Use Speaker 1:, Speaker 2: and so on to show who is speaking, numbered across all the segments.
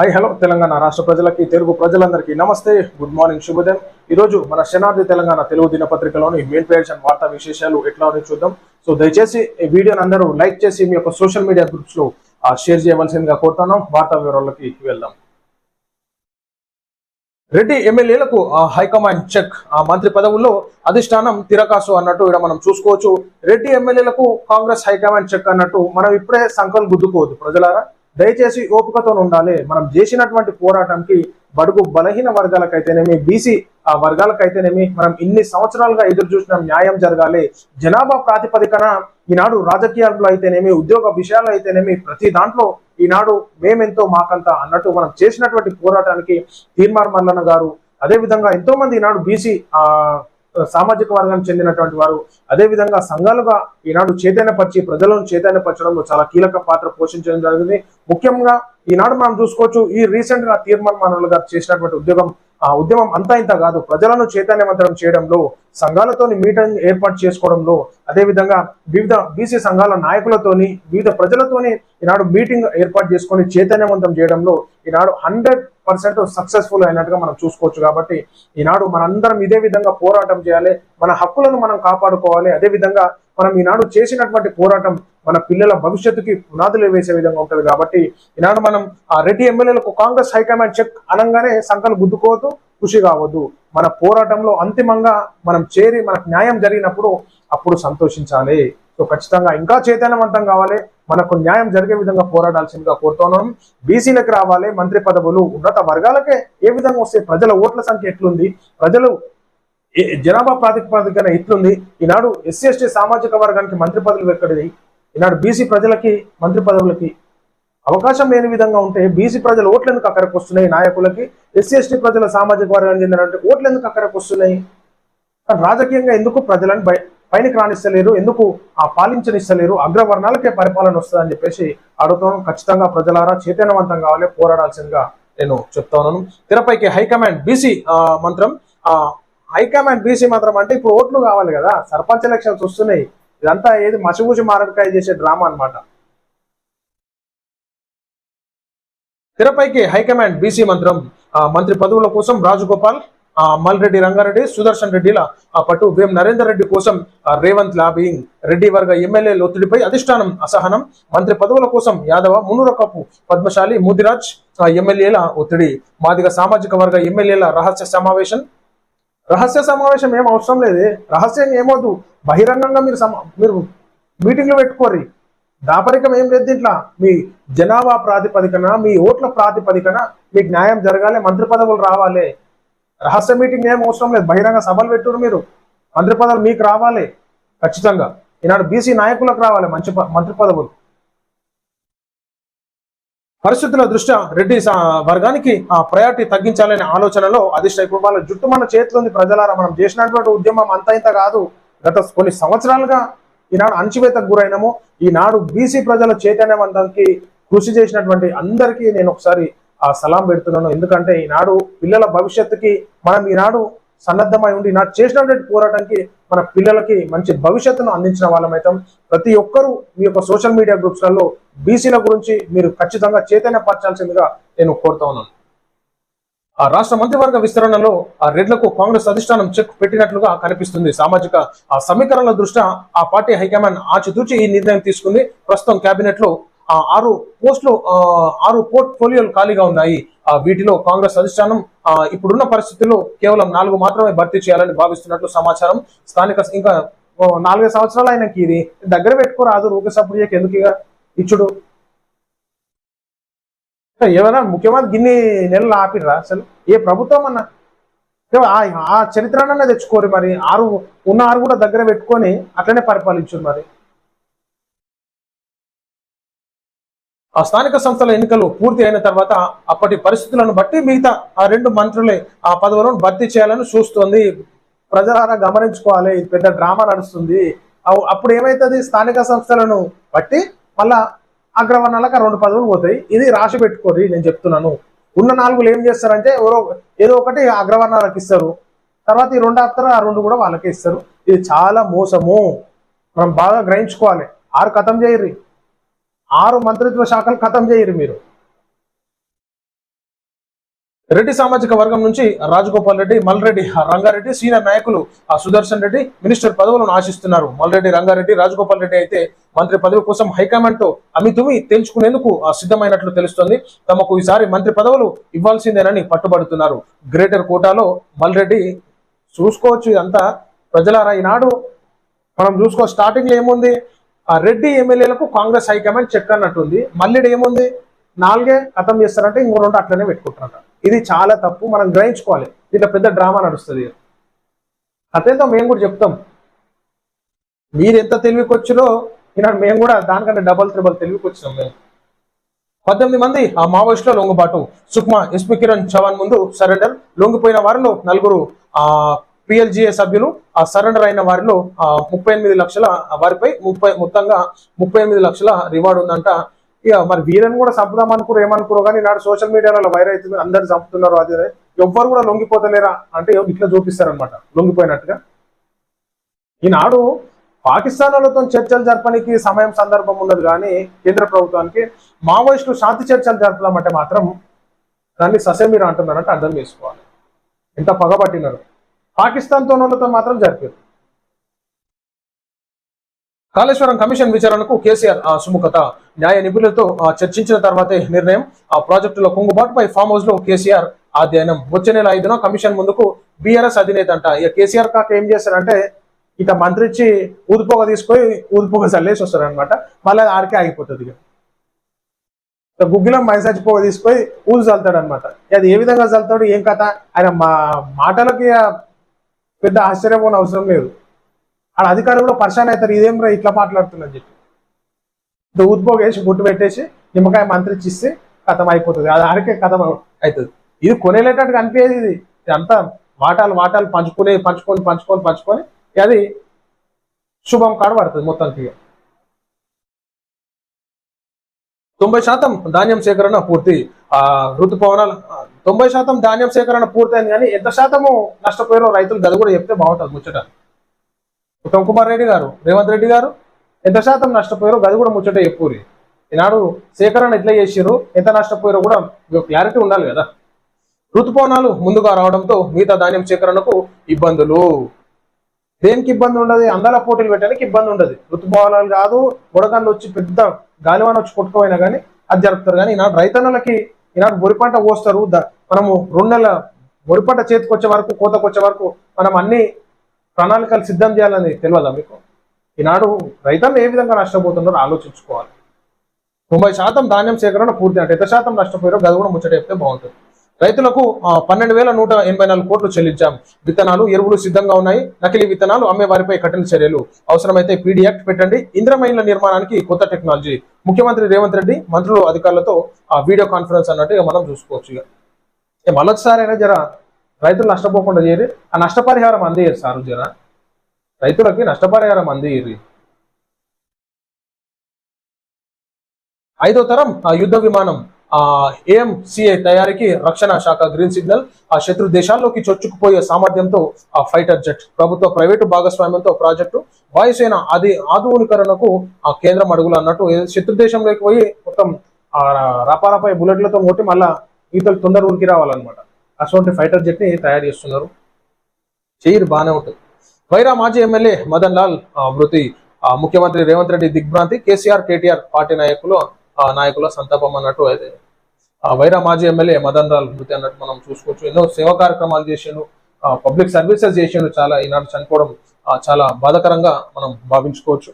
Speaker 1: Hi hello Telangana రాష్ట్ర ప్రజలకి తెలుగు ప్రజలందరికీ నమస్తే. గుడ్ మార్నింగ్ శుభోదయం. ఈరోజు మన శనార్థి తెలంగాణ తెలుగు దినపత్రికలోని మెయిన్ పేజ్ అండ్ వార్తా విశేషాలు ఎట్లా ఉన్నాయో చూద్దాం. సో దయచేసి ఈ వీడియోని అందరూ లైక్ చేసి మీ యొక్క సోషల్ మీడియా గ్రూప్స్లో షేర్ చేయవలసిందిగా కోరుతున్నాం. వార్తా వివరాలకి వెళ్దాం. రెడ్డి ఎమ్మెల్యేలకు ఆ, హైకమాండ్ చెక్ ఆ మంత్రి పదవుల్లో అధిష్టానం తిరకాసు అన్నట్టు ఇక్కడ మనం చూసుకోవచ్చు. రెడ్డి ఎమ్మెల్యేలకు కాంగ్రెస్ హైకమాండ్ చెక్ అన్నట్టు మనం ఇప్పుడే సంకల్ గుద్దుకోవద్దు. ప్రజలారా దయచేసి ఓపికతో ఉండాలి. మనం చేసినటువంటి పోరాటంకి బడుగు బలహీన వర్గాలకైతేనేమి బీసీ ఆ వర్గాలకైతేనేమి మనం ఇన్ని సంవత్సరాలుగా ఎదురు చూసిన న్యాయం జరగాలి. జనాభా ప్రాతిపదికన ఈనాడు రాజకీయాల్లో అయితేనేమి ఉద్యోగ విషయాల్లో అయితేనేమి ప్రతి దాంట్లో ఈనాడు మేమెంతో మాకంత అన్నట్టు మనం చేసినటువంటి పోరాటానికి తీర్మార్ మల్లన్న గారు అదేవిధంగా ఎంతో మంది ఈనాడు బీసీ ఆ సామాజిక వర్గానికి చెందినటువంటి వారు అదేవిధంగా సంఘాలుగా ఈనాడు చైతన్యపరిచి ప్రజలను చైతన్యపరచడంలో చాలా కీలక పాత్ర పోషించడం జరిగింది. ముఖ్యంగా ఈనాడు మనం చూసుకోవచ్చు ఈ రీసెంట్గా తీర్మాన్ మనోళ్ళు గారు చేసినటువంటి ఉద్యోగం ఆ ఉద్యమం అంతా ఇంత కాదు. ప్రజలను చైతన్యవంతం చేయడంలో సంఘాలతోని మీటింగ్ ఏర్పాటు చేసుకోవడంలో అదే విధంగా వివిధ బీసీ సంఘాల నాయకులతోని వివిధ ప్రజలతోని ఈనాడు మీటింగ్ ఏర్పాటు చేసుకొని చైతన్యవంతం చేయడంలో ఈనాడు హండ్రెడ్ పర్సెంట్ సక్సెస్ఫుల్ అయినట్టుగా మనం చూసుకోవచ్చు కాబట్టి ఈనాడు మనందరం ఇదే విధంగా పోరాటం చేయాలి. మన హక్కులను మనం కాపాడుకోవాలి. అదే విధంగా మనం ఈనాడు చేసినటువంటి పోరాటం మన పిల్లల భవిష్యత్తుకి పునాదులు వేసే విధంగా ఉంటుంది కాబట్టి ఈనాడు మనం ఆ రెడ్డి ఎమ్మెల్యేలకు కాంగ్రెస్ హైకమాండ్ చెక్ అనగానే సంకలు గుద్దుకోవద్దు ఖుషి కావద్దు. మన పోరాటంలో అంతిమంగా మనం చేరి మనకు న్యాయం జరిగినప్పుడు అప్పుడు సంతోషించాలి. సో ఖచ్చితంగా ఇంకా చైతన్యవంతం కావాలి. మనకు న్యాయం జరిగే విధంగా పోరాడాల్సిందిగా కోరుతున్నాం బీసీలకు రావాలి. మంత్రి పదవులు ఉన్నత వర్గాలకే ఏ విధంగా వస్తే ప్రజల ఓట్ల సంఖ్య ఎట్లుంది? ప్రజలు జనాభా ప్రాతిపదికన ఎట్లుంది ఈనాడు ఎస్సీ ఎస్టీ సామాజిక వర్గానికి మంత్రి పదవులు ఎక్కడిది ఈనాడు బీసీ ప్రజలకి మంత్రి పదవులకి అవకాశం లేని విధంగా ఉంటే బీసీ ప్రజలు ఓట్లు ఎందుకు అక్కడికి వస్తున్నాయి నాయకులకి? ఎస్సీ ఎస్టీ ప్రజల సామాజిక వర్గానికి చెందినంటే ఓట్లు ఎందుకు అక్కడికి వస్తున్నాయి? రాజకీయంగా ఎందుకు ప్రజలను పైనకి రాణిస్తలేరు ఎందుకు ఆ పాలించనిస్తలేరు? అగ్రవర్ణాలకే పరిపాలన వస్తుందని చెప్పేసి అడుగుతున్నాను. ఖచ్చితంగా ప్రజలారా చైతన్యవంతం కావాలి పోరాడాల్సిందిగా నేను చెప్తా ఉన్నాను. తెరపైకి హైకమాండ్ బీసీ మంత్రం ఆ హైకమాండ్ బీసీ మాత్రం అంటే ఇప్పుడు ఓట్లు కావాలి కదా. సర్పంచ్ ఎలక్షన్స్ వస్తున్నాయి. ఇదంతా ఏది మసిగూసి మారడికాయ చేసే డ్రామా అన్నమాట. తెరపైకి హైకమాండ్ బీసీ మంత్రం మంత్రి పదవుల కోసం రాజగోపాల్ మల్రెడ్డి రంగారెడ్డి సుదర్శన్ రెడ్డిల ఆ, పట్టు వేం నరేందర్ రెడ్డి కోసం రేవంత్ లాబింగ్ రెడ్డి వర్గ ఎమ్మెల్యేల ఒత్తిడిపై అధిష్టానం అసహనం మంత్రి పదవుల కోసం యాదవ మునురకపు పద్మశాలి ముదిరాజ్ ఎమ్మెల్యేల ఒత్తిడి మాదిగ సామాజిక వర్గ ఎమ్మెల్యేల రహస్య సమావేశం రహస్య సమావేశం ఏం అవసరం లేదే. రహస్యం ఏమవుతు బహిరంగంగా మీరు సమా మీరు మీటింగ్లు పెట్టుకోరి దాపరికం ఏం లేదు దీంట్లో. మీ జనాభా ప్రాతిపదికన మీ ఓట్ల ప్రాతిపదికన మీకు న్యాయం జరగాలి మంత్రి పదవులు రావాలి. రహస్య మీటింగ్ ఏం అవసరం లేదు. బహిరంగ సభలు పెట్టురు మీరు. మంత్రి పదవులు మీకు రావాలి. ఖచ్చితంగా. ఈనాడు బీసీ నాయకులకు రావాలి మంచి ప- మంత్రి పదవులు. పరిస్థితుల దృష్ట్యా రెడ్డి వర్గానికి ఆ ప్రయారిటీ తగ్గించాలనే ఆలోచనలో అధిష్ట ఇప్పుడు వాళ్ళ జుట్టు మన చేతిలో ఉంది ప్రజలారా మనం చేసినటువంటి ఉద్యమం అంత ఇంత కాదు. గత కొన్ని సంవత్సరాలుగా ఈనాడు అణచివేతకు గురైనము. ఈనాడు బీసీ ప్రజల చైతన్యవంతానికి కృషి చేసినటువంటి అందరికీ నేను ఒకసారి ఆ సలాం పెడుతున్నాను. ఎందుకంటే ఈనాడు పిల్లల భవిష్యత్తుకి మనం ఈనాడు సన్నద్ధమై ఉండి ఈనాడు చేసినటువంటి పోరాటానికి మన పిల్లలకి మంచి భవిష్యత్తును అందించిన వాళ్ళమైతాం ప్రతి ఒక్కరూ మీ యొక్క సోషల్ మీడియా గ్రూప్స్లలో బీసీల గురించి మీరు ఖచ్చితంగా చైతన్యపరచాల్సిందిగా నేను కోరుతా ఉన్నాను. ఆ రాష్ట్ర మంత్రివర్గ విస్తరణలో ఆ రెడ్లకు కాంగ్రెస్ అధిష్టానం చెక్ పెట్టినట్లుగా కనిపిస్తుంది. సామాజిక ఆ సమీకరణల దృష్ట్యా ఆ పార్టీ హైకమాండ్ ఆచితూచి ఈ నిర్ణయం తీసుకుంది. ప్రస్తుతం కేబినెట్లో ఆరు పోస్టులు ఆరు పోర్ట్ఫోలియోలు ఖాళీగా ఉన్నాయి. ఆ వీటిలో కాంగ్రెస్ అధిష్టానం ఇప్పుడున్న పరిస్థితుల్లో కేవలం నాలుగు మాత్రమే భర్తీ చేయాలని భావిస్తున్నట్లు సమాచారం. స్థానిక ఇంకా నాలుగైదు సంవత్సరాలు ఆయనకి ఇది దగ్గర పెట్టుకోరాదు. ఊకే ఎందుకు ఇక ఇచ్చుడు? ఏమైనా ముఖ్యమంత్రి గిన్ని నెలలు ఆపిరా అసలు? ఏ ప్రభుత్వం అన్న? ఆ- ఆ చరిత్రనన్నా తెచ్చుకోరు మరి. ఆరు ఉన్న ఆరు కూడా దగ్గర పెట్టుకొని అట్లనే పరిపాలించారు మరి. ఆ స్థానిక సంస్థల ఎన్నికలు పూర్తి అయిన తర్వాత అప్పటి పరిస్థితులను బట్టి మిగతా ఆ రెండు మంత్రులే ఆ పదవులను భర్తీ చేయాలని చూస్తుంది. ప్రజలారా గమనించుకోవాలి. ఇది పెద్ద డ్రామా నడుస్తుంది. అప్పుడు ఏమైతుంది? స్థానిక సంస్థలను బట్టి మళ్ళా అగ్రవర్ణాలకు ఆ రెండు పదవులు పోతాయి. ఇది రాసి పెట్టుకోరి నేను చెప్తున్నాను. ఉన్న నాలుగులు ఏం చేస్తారంటే ఎవరో ఏదో ఒకటి అగ్రవర్ణాలకు ఇస్తారు. తర్వాత ఈ రెండు ఆపుతారు ఆ రెండు కూడా వాళ్ళకే ఇస్తారు. ఇది చాలా మోసము. మనం బాగా గ్రహించుకోవాలి. ఆరు కథం చేయరు ఆరు మంత్రిత్వ శాఖలు ఖతం చేయరు మీరు. రెడ్డి సామాజిక వర్గం నుంచి రాజగోపాల్ రెడ్డి మల్రెడ్డి రంగారెడ్డి సీనియర్ నాయకులు ఆ సుదర్శన్ రెడ్డి మినిస్టర్ పదవులను ఆశిస్తున్నారు. మల్రెడ్డి రంగారెడ్డి రాజగోపాల్ రెడ్డి అయితే మంత్రి పదవి కోసం హైకమాండ్తో అమితుమి తేల్చుకునేందుకు ఆ సిద్ధమైనట్లు తెలుస్తోంది. తమకు ఈసారి మంత్రి పదవులు ఇవ్వాల్సిందేనని పట్టుబడుతున్నారు. గ్రేటర్ కోటాలో మల్రెడ్డి చూసుకోవచ్చు ఇదంతా. ప్రజలారా ఈనాడు మనం చూసుకో స్టార్టింగ్లో ఏముంది? రెడ్డి ఎమ్మెల్యేలకు కాంగ్రెస్ హైకమాండ్ చెక్ అన్నట్టుంది. మళ్ళీ ఏముంది? నాలుగే ఖతం చేస్తారంటే ఇంకో రెండు అట్లనే పెట్టుకుంటారంట. ఇది చాలా తప్పు. మనం గ్రహించుకోవాలి. ఇట్లా పెద్ద డ్రామా నడుస్తుంది. అతేంతో మేము కూడా చెప్తాం. మీరు ఎంత తెలివికి వచ్చినో ఈనాడు మేము కూడా దానికంటే డబల్ త్రిబల్ తెలివికి వచ్చినాం మేము. పద్దెనిమిది మంది ఆ మావోయిస్టుల లొంగుబాటు. సుక్మా ఎస్పీ కిరణ్ చవాన్ ముందు సరెండర్. లొంగిపోయిన వారిలో నలుగురు ఆ పిఎల్జిఏ సభ్యులు ఆ సరెండర్ అయిన వారిలో ఆ ముప్పై ఎనిమిది లక్షల వారిపై ముప్పై మొత్తంగా ముప్పై ఎనిమిది లక్షల రివార్డు ఉందంట. ఇక మరి వీరని కూడా చంపుదాం అనుకురు ఏమనుకున్నారు కానీ నాడు సోషల్ మీడియాలో వైరల్ అవుతుంది అందరు చంపుతున్నారు అది ఎవ్వరు కూడా లొంగిపోతలేరా అంటే ఇట్లా చూపిస్తారనమాట లొంగిపోయినట్టుగా. ఈనాడు పాకిస్తాన్ వాళ్ళతో చర్చలు జరపడానికి సమయం సందర్భం ఉండదు కానీ కేంద్ర ప్రభుత్వానికి మావోయిస్టులు శాంతి చర్చలు జరుపుదామంటే మాత్రం దాన్ని ససేమీరా అంటున్నారంటే అర్థం చేసుకోవాలి. ఎంత పగబట్టినారు. పాకిస్తాన్తో వాళ్ళతో మాత్రం జరిపారు కాళేశ్వరం కమిషన్ విచారణకు కేసీఆర్ ఆ, సుముఖత. న్యాయ నిపుణులతో చర్చించిన తర్వాతే నిర్ణయం. ఆ ప్రాజెక్టుల కుంగుబాటుపై ఫామ్ హౌస్లో కేసీఆర్ అధ్యయనం వచ్చే నెల ఐదున కమిషన్ ముందుకు బీఆర్ఎస్ అధినేత అంట. ఇక కేసీఆర్ కాక ఏం చేస్తారంటే ఇక మంత్రి ఇచ్చి ఊదిపోగ తీసుకొని ఊదిపోగ చల్లేసి వస్తారు అనమాట మళ్ళీ ఆడికే ఆగిపోతుంది ఇక. గుగ్గిలం మైసాచి పోగ తీసుకొని ఊదు చల్లుతాడు అనమాట అది ఏ విధంగా చల్లుతాడు ఏం కథ? ఆయన మా మాటలకి పెద్ద ఆశ్చర్యం అవసరం లేదు. ఆడ అధికారంలో కూడా అవుతారు. ఇదేం రా ఇట్లా మాట్లాడుతుందని చెప్పి. ఉద్భోగేసి ఉద్భోగ వేసి పెట్టేసి నిమ్మకాయ మంత్రించి ఇస్తే కథం అయిపోతుంది. అది ఆడికే కథం అవుతుంది. ఇది కొనేలేటట్టు కనిపించేది ఇది. అంతా వాటాలు వాటాలు పంచుకునే పంచుకొని పంచుకొని పంచుకొని అది శుభం కాడ పడుతుంది మొత్తానికి తొంభై శాతం ధాన్యం సేకరణ పూర్తి. ఆ ఋతుపవనాలు తొంభై శాతం ధాన్యం సేకరణ పూర్తయింది కానీ ఎంత శాతము నష్టపోయారో రైతులు గది కూడా చెప్తే బాగుంటుంది ముచ్చట. ఉత్తమ్ కుమార్ రెడ్డి గారు రేవంత్ రెడ్డి గారు ఎంత శాతం నష్టపోయారో గది కూడా ముచ్చట చెప్పురి ఈనాడు సేకరణ ఎట్లా చేసిర్రు ఎంత నష్టపోయారో కూడా క్లారిటీ ఉండాలి కదా. ఋతుపవనాలు ముందుగా రావడంతో మిగతా ధాన్యం సేకరణకు ఇబ్బందులు. దేనికి ఇబ్బంది ఉండదు? అందాల పోటీలు పెట్టడానికి ఇబ్బంది ఉండదు. ఋతుభవనాలు కాదు బుడగండ్లు వచ్చి పెద్ద గాలివాన వచ్చి కొట్టుకోపోయినా కానీ అది జరుపుతారు. కానీ ఈనాడు రైతన్నలకి ఈనాడు వరి పంట కోస్తారు. మనము రెండు నెలల వరి పంట చేతికొచ్చే వరకు కోతకు వచ్చే వరకు మనం అన్ని ప్రణాళికలు సిద్ధం చేయాలని తెలియదా మీకు? ఈనాడు రైతన్ను ఏ విధంగా నష్టపోతున్నారో ఆలోచించుకోవాలి. తొంభై శాతం ధాన్యం సేకరణ పూర్తి అంటే ఎంత శాతం నష్టపోయారో గది కూడా ముచ్చట చెప్తే బాగుంటుంది. రైతులకు పన్నెండు వేల నూట ఎనభై నాలుగు కోట్లు చెల్లించాం. విత్తనాలు ఎరువులు సిద్ధంగా ఉన్నాయి. నకిలీ విత్తనాలు అమ్మే వారిపై కఠిన చర్యలు. అవసరమైతే పీడీ యాక్ట్ పెట్టండి. ఇంద్రమైన్ల నిర్మాణానికి కొత్త టెక్నాలజీ. ముఖ్యమంత్రి రేవంత్ రెడ్డి మంత్రులు అధికారులతో ఆ వీడియో కాన్ఫరెన్స్ అన్నట్టు మనం చూసుకోవచ్చు ఇక. ఇక అయినా జర రైతులు నష్టపోకుండా చేయరు. ఆ నష్టపరిహారం అందేయరు సార్ జర. రైతులకి నష్టపరిహారం అందేయరు. ఐదో తరం ఆ యుద్ధ విమానం. ఏఎంసిఏ తయారీకి రక్షణ శాఖ గ్రీన్ సిగ్నల్ ఆ శత్రు దేశాల్లోకి చొచ్చుకుపోయే సామర్థ్యంతో ఆ ఫైటర్ జెట్ ప్రభుత్వ ప్రైవేటు భాగస్వామ్యంతో ప్రాజెక్టు వాయుసేన అది ఆధునీకరణకు ఆ కేంద్రం అడుగులు అన్నట్టు శత్రు దేశంలోకి పోయి మొత్తం రపారపై బుల్లెట్లతో కొట్టి మళ్ళా ఈతలు తొందర ఉనికి రావాలన్నమాట. అటువంటి ఫైటర్ జెట్ని తయారు చేస్తున్నారు. చేయరు బాగానే ఉంటుంది. వైరా మాజీ ఎమ్మెల్యే మదన్ లాల్ ఆ, మృతి ముఖ్యమంత్రి రేవంత్ రెడ్డి దిగ్భ్రాంతి కేసీఆర్ కేటీఆర్ పార్టీ నాయకులు నాయకుల సంతాపం అన్నట్టు అయితే. ఆ, వైరా మాజీ ఎమ్మెల్యే మదన్ లాల్ మృతి అన్నట్టు మనం చూసుకోవచ్చు. ఎన్నో సేవా కార్యక్రమాలు చేసిండు పబ్లిక్ సర్వీసెస్ చేసిండు చాలా ఈనాడు చనిపోవడం చాలా బాధకరంగా మనం భావించుకోవచ్చు.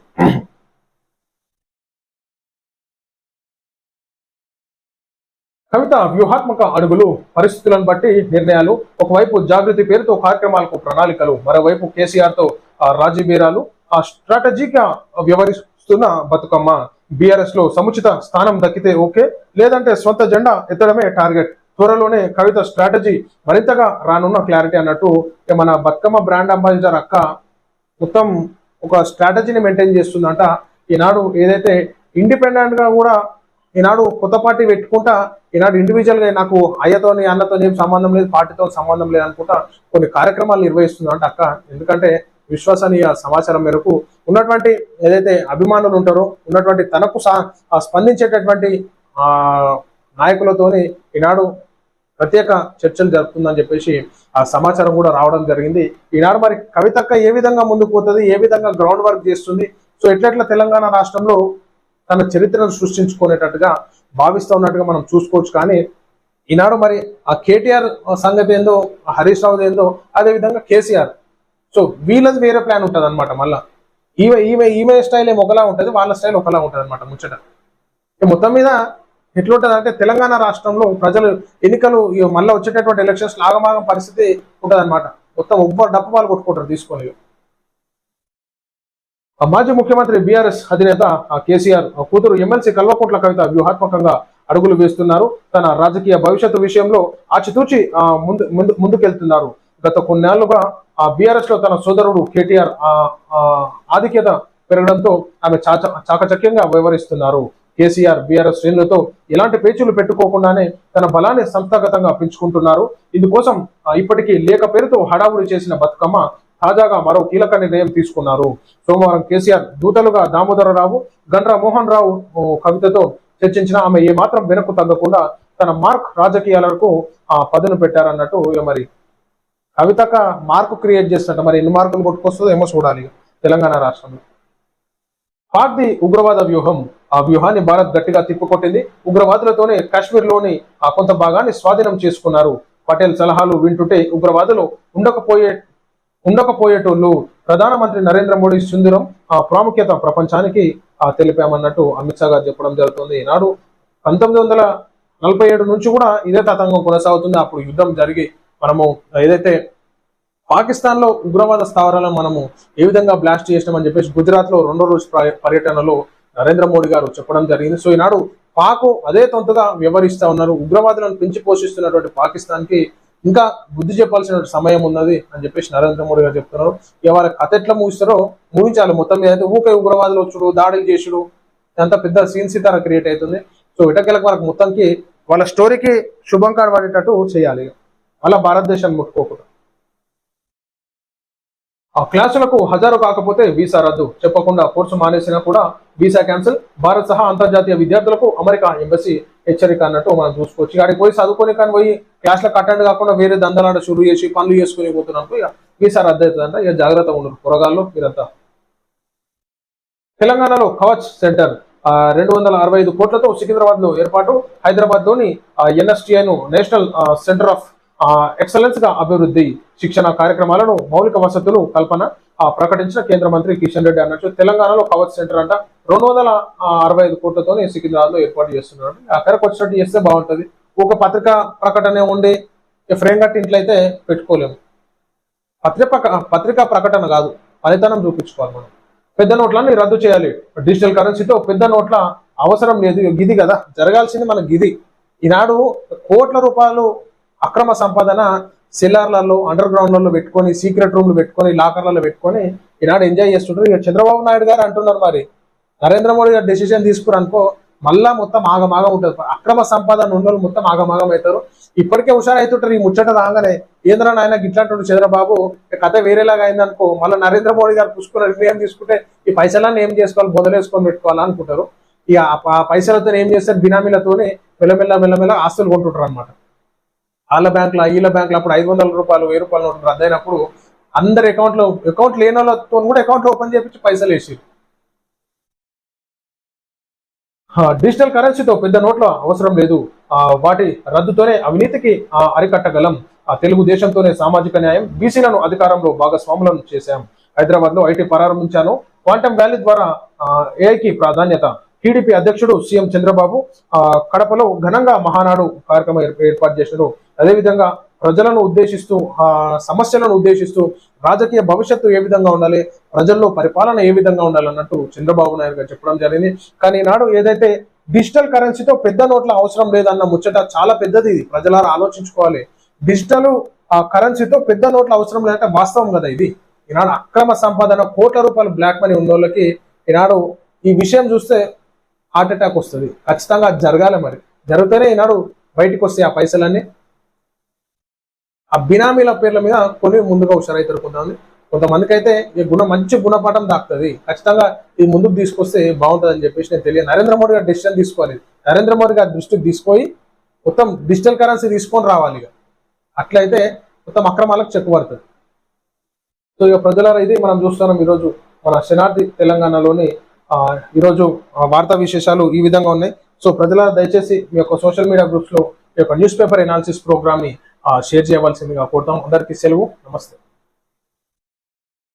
Speaker 1: కవిత వ్యూహాత్మక అడుగులు పరిస్థితులను బట్టి నిర్ణయాలు ఒకవైపు జాగృతి పేరుతో కార్యక్రమాలకు ప్రణాళికలు మరోవైపు కేసీఆర్తో ఆ, రాజీ బీరాలు ఆ స్ట్రాటజీగా వ్యవహరిస్తున్న బతుకమ్మ. బీఆర్ఎస్లో సముచిత స్థానం దక్కితే ఓకే లేదంటే స్వంత జెండా ఎత్తడమే టార్గెట్. త్వరలోనే కవిత స్ట్రాటజీ మరింతగా రానున్న క్లారిటీ అన్నట్టు మన బతుకమ్మ బ్రాండ్ అంబాసిడర్ అక్క మొత్తం ఒక స్ట్రాటజీని మెయింటైన్ చేస్తుందంట. ఈనాడు ఏదైతే ఇండిపెండెంట్గా కూడా ఈనాడు కొత్త పార్టీ పెట్టుకుంటా ఈనాడు ఇండివిజువల్గా నాకు అయ్యతోని అన్నతో ఏం సంబంధం లేదు పార్టీతో సంబంధం లేదు అనుకుంటా కొన్ని కార్యక్రమాలు నిర్వహిస్తుందంట అక్క. ఎందుకంటే విశ్వసనీయ సమాచారం మేరకు ఉన్నటువంటి ఏదైతే అభిమానులు ఉంటారో ఉన్నటువంటి తనకు సా- స్పందించేటటువంటి నాయకులతోని ఈనాడు ప్రత్యేక చర్చలు జరుపుతుందని చెప్పేసి ఆ సమాచారం కూడా రావడం జరిగింది. ఈనాడు మరి కవితక్క ఏ విధంగా ముందుకు పోతుంది ఏ విధంగా గ్రౌండ్ వర్క్ చేస్తుంది? సో ఎట్లెట్లా తెలంగాణ రాష్ట్రంలో తన చరిత్రను సృష్టించుకునేటట్టుగా భావిస్తూ ఉన్నట్టుగా మనం చూసుకోవచ్చు. కానీ ఈనాడు మరి ఆ కేటీఆర్ సంగతి ఏందో హరీష్ రావుది ఏందో అదే విధంగా కేసీఆర్ సో వీళ్ళది వేరే ప్లాన్ ఉంటుంది అనమాట మళ్ళా. ఈమె ఈమె ఈమె స్టైల్ ఏమి ఒకలా ఉంటుంది వాళ్ళ స్టైల్ ఒకలా ఉంటుంది అనమాట ముచ్చట మొత్తం మీద ఎట్లుంటుంది అంటే తెలంగాణ రాష్ట్రంలో ప్రజలు ఎన్నికలు మళ్ళీ వచ్చేటటువంటి ఎలక్షన్స్ లాగమాగం పరిస్థితి ఉంటుంది అనమాట మొత్తం ఒబ్బ డప్పు పాలు కొట్టుకుంటారు తీసుకొని. మాజీ ముఖ్యమంత్రి బీఆర్ఎస్ అధినేత కేసీఆర్ కూతురు ఎమ్మెల్సీ కల్వకుంట్ల కవిత వ్యూహాత్మకంగా అడుగులు వేస్తున్నారు. తన రాజకీయ భవిష్యత్తు విషయంలో ఆచితూచి ముందు ముందు ముందుకెళ్తున్నారు. గత కొన్నేళ్ళుగా ఆ బీఆర్ఎస్లో తన సోదరుడు కేటీఆర్ ఆధిక్యత పెరగడంతో ఆమె చాచ చాకచక్యంగా వ్యవహరిస్తున్నారు. కేసీఆర్ బీఆర్ఎస్ శ్రేణులతో ఎలాంటి పేచీలు పెట్టుకోకుండానే తన బలాన్ని సంస్థాగతంగా పెంచుకుంటున్నారు. ఇందుకోసం ఇప్పటికీ లేఖ పేరుతో హడావుడి చేసిన బతుకమ్మ తాజాగా మరో కీలక నిర్ణయం తీసుకున్నారు. సోమవారం కేసీఆర్ దూతలుగా దామోదరరావు గండ్రా మోహన్ రావు కవితతో చర్చించిన ఆమె ఏమాత్రం వెనక్కు తగ్గకుండా తన మార్క్ రాజకీయాలకు ఆ పదును పెట్టారన్నట్టు మరి కవితక మార్కు క్రియేట్ చేస్తుంట మరి ఎన్ని మార్కులు కొట్టుకొస్తుందో ఏమో చూడాలి తెలంగాణ రాష్ట్రంలో. పాక్ది ఉగ్రవాద వ్యూహం. ఆ వ్యూహాన్ని భారత్ గట్టిగా తిప్పుకొట్టింది. ఉగ్రవాదులతోనే కాశ్మీర్లోని ఆ కొంత భాగాన్ని స్వాధీనం చేసుకున్నారు. పటేల్ సలహాలు వింటుంటే ఉగ్రవాదులు ఉండకపోయే ఉండకపోయేటోళ్ళు ప్రధానమంత్రి నరేంద్ర మోడీ సుందరం ఆ ప్రాముఖ్యత ప్రపంచానికి ఆ తెలిపామన్నట్టు అమిత్ షా గారు చెప్పడం జరుగుతుంది. ఈనాడు పంతొమ్మిది వందల నలభై ఏడు నుంచి కూడా ఇదే తతంగం కొనసాగుతుంది. అప్పుడు యుద్ధం జరిగి మనము ఏదైతే పాకిస్తాన్లో ఉగ్రవాద స్థావరాలను మనము ఏ విధంగా బ్లాస్ట్ చేసినామని చెప్పేసి గుజరాత్లో రెండో రోజు పర్య- పర్యటనలో నరేంద్ర మోడీ గారు చెప్పడం జరిగింది. సో ఈనాడు పాకు అదే తొంతుగా వ్యవహరిస్తా ఉన్నారు. ఉగ్రవాదులను పెంచి పోషిస్తున్నటువంటి పాకిస్తాన్కి ఇంకా బుద్ధి చెప్పాల్సిన సమయం ఉన్నది అని చెప్పేసి నరేంద్ర మోడీ గారు చెప్తున్నారు. ఇక కథ ఎట్లా ముగిస్తారో ముగించాలి. మొత్తం మీద అయితే ఊకే ఉగ్రవాదులు వచ్చుడు దాడులు చేసుడు అంత పెద్ద సీన్ సీతారా క్రియేట్ అవుతుంది. సో ఇటకెళ్ళకి వాళ్ళకి మొత్తంకి వాళ్ళ స్టోరీకి శుభంకారం పడేటట్టు చేయాలి. అలా భారతదేశాన్ని ముట్టుకోకూడదు ఆ క్లాసులకు హజారు కాకపోతే వీసా రద్దు చెప్పకుండా కోర్సు మానేసినా కూడా వీసా క్యాన్సిల్. భారత్ సహా అంతర్జాతీయ విద్యార్థులకు అమెరికా ఎంబసీ హెచ్చరిక అన్నట్టు మనం చూసుకోవచ్చు. ఆడికి పోయి చదువుకొని కానీ పోయి క్లాసులకు అటెండ్ కాకుండా వేరే దందలాట షురు చేసి పనులు చేసుకుని పోతున్నాను ఇక వీసా రద్దు అవుతుందంట. ఇక జాగ్రత్తగా ఉండరు పొరగాల్లో మీరంతా. తెలంగాణలో కవచ్ సెంటర్ రెండు వందల అరవై ఐదు కోట్లతో సికింద్రాబాద్లో ఏర్పాటు. హైదరాబాద్లోని ఎన్ఎస్టిఐను నేషనల్ సెంటర్ ఆఫ్ ఎక్సలెన్స్గా అభివృద్ధి శిక్షణ కార్యక్రమాలను మౌలిక వసతులు కల్పన ప్రకటించిన కేంద్ర మంత్రి కిషన్ రెడ్డి అన్నట్టు తెలంగాణలో కవచ్ సెంటర్ అంట. రెండు వందల అరవై ఐదు కోట్లతోనే సికింద్రాబాద్లో ఏర్పాటు చేస్తున్నారు అక్కడికి వచ్చినట్టు చేస్తే బాగుంటది. ఒక పత్రికా ప్రకటన ఉండి ఫ్రేమ్ కట్టి ఇంట్లో అయితే పెట్టుకోలేము పత్రిక పత్రికా ప్రకటన కాదు ఫలితానం చూపించుకోవాలి మనం. పెద్ద నోట్లని రద్దు చేయాలి. డిజిటల్ కరెన్సీతో పెద్ద నోట్ల అవసరం లేదు. గిది కదా జరగాల్సింది మన గిది. ఈనాడు కోట్ల రూపాయలు అక్రమ సంపాదన సెల్లార్లలో అండర్ గ్రౌండ్లలో పెట్టుకొని సీక్రెట్ రూమ్లు పెట్టుకొని లాకర్లలో పెట్టుకొని ఈనాడు ఎంజాయ్ చేస్తుంటారు. ఇక చంద్రబాబు నాయుడు గారు అంటున్నారు మరి. నరేంద్ర మోడీ గారు డెసిషన్ తీసుకురు అనుకో మళ్ళా మొత్తం ఆగమాగం ఉంటుంది. అక్రమ సంపాదన ఉన్న మొత్తం ఆగమాగం అవుతారు. ఇప్పటికే హుషారవుతుంటారు ఈ ముచ్చట రాగానే ఏంద్రా నాయన ఇట్లాంటి చంద్రబాబు. కథ వేరేలాగా అయిందనుకో మళ్ళీ నరేంద్ర మోడీ గారు పుష్కున్న నిర్ణయం తీసుకుంటే ఈ పైసలన్నీ ఏం చేసుకోవాలి? బొదలేసుకొని పెట్టుకోవాలి అనుకుంటారు. ఇక ఆ పైసలతో ఏం చేస్తారు? బినామీలతోనే మెల్లమెల్ల మెల్లమెల్ల ఆస్తులు కొంటుంటారు అనమాట వాళ్ళ బ్యాంకులో వీళ్ళ బ్యాంకులో అప్పుడు ఐదు వందల రూపాయలు వెయ్యి రూపాయలు నోట్లు రద్దయినప్పుడు అందరి అకౌంట్లో అకౌంట్ లేని వాళ్ళతో కూడా అకౌంట్ ఓపెన్ చేపించి పైసలు వేసి డిజిటల్ కరెన్సీతో పెద్ద నోట్ల అవసరం లేదు. వాటి రద్దుతోనే అవినీతికి అరికట్టగలం. ఆ తెలుగుదేశంతోనే సామాజిక న్యాయం బీసీలను అధికారంలో భాగస్వాములను చేశాం. హైదరాబాద్లో ఐటీ ప్రారంభించాను. క్వాంటమ్ వ్యాలీ ద్వారా ఏఐకి ప్రాధాన్యత. టీడీపీ అధ్యక్షుడు సీఎం చంద్రబాబు కడపలో ఘనంగా మహానాడు కార్యక్రమం ఏర్పాటు చేశారు. అదేవిధంగా ప్రజలను ఉద్దేశిస్తూ ఆ సమస్యలను ఉద్దేశిస్తూ రాజకీయ భవిష్యత్తు ఏ విధంగా ఉండాలి ప్రజల్లో పరిపాలన ఏ విధంగా ఉండాలి అన్నట్టు చంద్రబాబు నాయుడు గారు చెప్పడం జరిగింది. కానీ ఈనాడు ఏదైతే డిజిటల్ కరెన్సీతో పెద్ద నోట్ల అవసరం లేదన్న ముచ్చట చాలా పెద్దది ఇది. ప్రజలారా ఆలోచించుకోవాలి. డిజిటల్ ఆ కరెన్సీతో పెద్ద నోట్ల అవసరం లేదంటే వాస్తవం కదా ఇది. ఈనాడు అక్రమ సంపాదన కోట్ల రూపాయలు బ్లాక్ మనీ ఉన్న వాళ్ళకి ఈనాడు ఈ విషయం చూస్తే హార్ట్ అటాక్ వస్తుంది. ఖచ్చితంగా జరగాలి మరి. జరిగితేనే ఈనాడు బయటికి వస్తాయి ఆ పైసలన్నీ. ఆ బినామీల పేర్ల మీద కొన్ని ముందుగా హుషారైతారు కొంతమంది. కొంతమందికి అయితే ఈ గుణ మంచి గుణపాఠం దాక్తుంది. ఖచ్చితంగా ఇది ముందుకు తీసుకొస్తే బాగుంటుంది అని చెప్పేసి నేను తెలియదు నరేంద్ర మోడీ గారు డిసిషన్ తీసుకోవాలి. నరేంద్ర మోడీ గారి దృష్టికి తీసుకొని మొత్తం డిజిటల్ కరెన్సీ తీసుకొని రావాలి ఇక. అట్లయితే మొత్తం అక్రమాలకు చెక్ పడుతుంది సో ఇక ప్రజలారా ఇది మనం చూస్తున్నాం ఈరోజు మన శనార్థి తెలంగాణలోని ఈరోజు వార్తా విశేషాలు ఈ విధంగా ఉన్నాయి. సో ప్రజల దయచేసి మీ యొక్క సోషల్ మీడియా గ్రూప్స్లో యొక్క న్యూస్ పేపర్ ఎనాలిసిస్ ప్రోగ్రామ్ని షేర్ చేయవలసిందిగా కోరుతాం. అందరికీ సెలవు. నమస్తే.